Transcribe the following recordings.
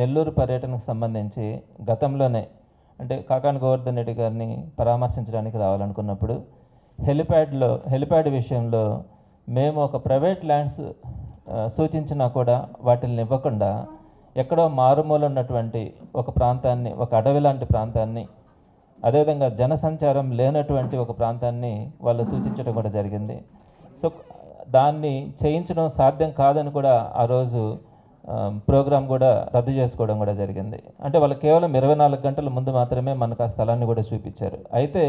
నెల్లూరు పర్యటనకు సంబంధించి గతంలోనే అంటే కాకాన్ గోవర్ధన్ రెడ్డి గారిని పరామర్శించడానికి రావాలనుకున్నప్పుడు హెలిప్యాడ్లో హెలిప్యాడ్ విషయంలో మేము ఒక ప్రైవేట్ ల్యాండ్స్ సూచించినా కూడా వాటిని ఇవ్వకుండా ఎక్కడో మారుమూల ఉన్నటువంటి ఒక ప్రాంతాన్ని ఒక అడవి లాంటి ప్రాంతాన్ని అదేవిధంగా జనసంచారం లేనటువంటి ఒక ప్రాంతాన్ని వాళ్ళు సూచించడం కూడా జరిగింది. సో దాన్ని చేయించడం సాధ్యం కాదని కూడా ఆ రోజు ప్రోగ్రాం కూడా రద్దు చేసుకోవడం కూడా జరిగింది. అంటే వాళ్ళు కేవలం ఇరవై నాలుగు గంటల ముందు మాత్రమే మనకు ఆ స్థలాన్ని కూడా చూపించారు. అయితే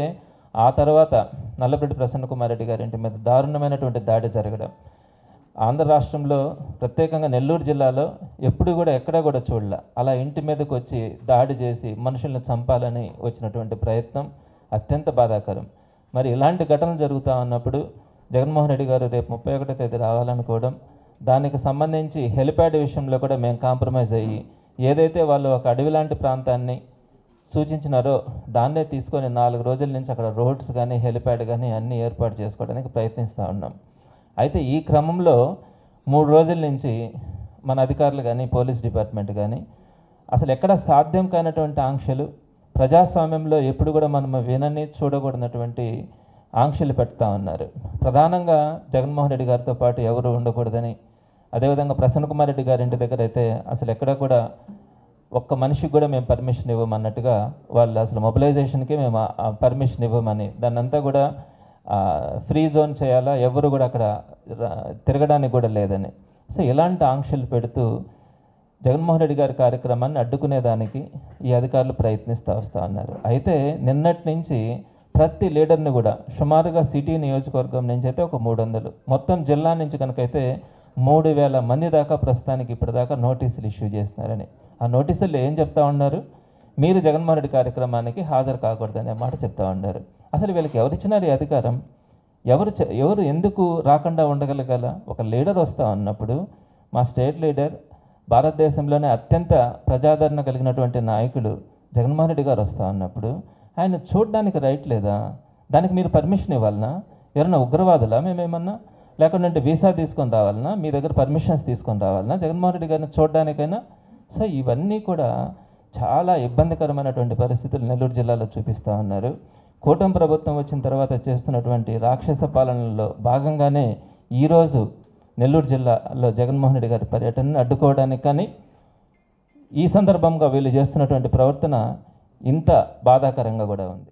ఆ తర్వాత నల్లబెడ్డి ప్రసన్న కుమార్ రెడ్డి గారి ఇంటి మీద దారుణమైనటువంటి దాడి జరగడం. ఆంధ్ర రాష్ట్రంలో ప్రత్యేకంగా నెల్లూరు జిల్లాలో ఎప్పుడు కూడా ఎక్కడా కూడా చూడలే. అలా ఇంటి మీదకి వచ్చి దాడి చేసి మనుషుల్ని చంపాలని వచ్చినటువంటి ప్రయత్నం అత్యంత బాధాకరం. మరి ఇలాంటి ఘటనలు జరుగుతూ ఉన్నప్పుడు జగన్మోహన్ రెడ్డి గారు రేపు ముప్పై ఒకటో తేదీ రావాలనుకోవడం దానికి సంబంధించి హెలిప్యాడ్ విషయంలో కూడా మేము కాంప్రమైజ్ అయ్యి ఏదైతే వాళ్ళు ఒక అడవి లాంటి ప్రాంతాన్ని సూచించినారో దాన్నే తీసుకొని నాలుగు రోజుల నుంచి అక్కడ రోడ్స్ కానీ హెలిప్యాడ్ కానీ అన్నీ ఏర్పాటు చేసుకోవడానికి ప్రయత్నిస్తూ ఉన్నాం. అయితే ఈ క్రమంలో మూడు రోజుల నుంచి మన అధికారులు కానీ పోలీస్ డిపార్ట్మెంట్ కానీ అసలు ఎక్కడ సాధ్యం కానటువంటి ఆంక్షలు ప్రజాస్వామ్యంలో ఎప్పుడు కూడా మనం వినని చూడకూడనటువంటి ఆంక్షలు పెడతా ఉన్నారు. ప్రధానంగా జగన్మోహన్ రెడ్డి గారితో పాటు ఎవరు ఉండకూడదని అదేవిధంగా ప్రసన్న కుమార్ రెడ్డి గారి ఇంటి దగ్గర అయితే అసలు ఎక్కడ కూడా ఒక్క మనిషికి కూడా మేము పర్మిషన్ ఇవ్వమన్నట్టుగా వాళ్ళు అసలు మొబిలైజేషన్కి మేము పర్మిషన్ ఇవ్వమని దాన్నంతా కూడా ఫ్రీ జోన్ చేయాలా ఎవరు కూడా అక్కడ తిరగడానికి కూడా లేదని. సో ఇలాంటి ఆంక్షలు పెడుతూ జగన్మోహన్ రెడ్డి గారి కార్యక్రమాన్ని అడ్డుకునేదానికి ఈ అధికారులు ప్రయత్నిస్తూ వస్తూ ఉన్నారు. అయితే నిన్నటి నుంచి ప్రతి లీడర్ని కూడా సుమారుగా సిటీ నియోజకవర్గం నుంచి అయితే ఒక మూడు వందలు మొత్తం జిల్లా నుంచి కనుకైతే మూడు వేల మంది దాకా ప్రస్తుతానికి ఇప్పటిదాకా నోటీసులు ఇష్యూ చేస్తున్నారని. ఆ నోటీసుల్లో ఏం చెప్తా ఉన్నారు? మీరు జగన్మోహన్ రెడ్డి కార్యక్రమానికి హాజరు కాకూడదనే మాట చెప్తా ఉన్నారు. అసలు వీళ్ళకి ఎవరిచ్చినారు ఈ అధికారం? ఎవరు చె- ఎవరు ఎందుకు రాకుండా ఉండగలగల? ఒక లీడర్ వస్తా ఉన్నప్పుడు మా స్టేట్ లీడర్ భారతదేశంలోనే అత్యంత ప్రజాదరణ కలిగినటువంటి నాయకుడు జగన్మోహన్ రెడ్డి గారు వస్తా ఉన్నప్పుడు ఆయన చూడడానికి రైట్ లేదా? దానికి మీరు పర్మిషన్ ఇవ్వాలనా? ఎవరైనా ఉగ్రవాదులా మేమేమన్నా? లేకుంటే వీసా తీసుకొని రావాలన్నా మీ దగ్గర పర్మిషన్స్ తీసుకొని రావాలన్నా జగన్మోహన్ రెడ్డి గారిని చూడడానికైనా? సో ఇవన్నీ కూడా చాలా ఇబ్బందికరమైనటువంటి పరిస్థితులు నెల్లూరు జిల్లాలో చూపిస్తూ ఉన్నారు. కూటమి ప్రభుత్వం వచ్చిన తర్వాత చేస్తున్నటువంటి రాక్షస పాలనలో భాగంగానే ఈరోజు నెల్లూరు జిల్లాలో జగన్మోహన్ రెడ్డి గారి పర్యటనను అడ్డుకోవడానికి కానీ ఈ సందర్భంగా వీళ్ళు చేస్తున్నటువంటి ప్రవర్తన ఇంత బాధాకరంగా కూడా ఉంది.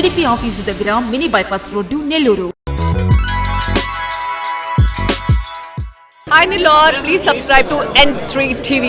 TDP office దగ్గర mini bypass road Nellore Hi Nilor, please subscribe to N3 TV.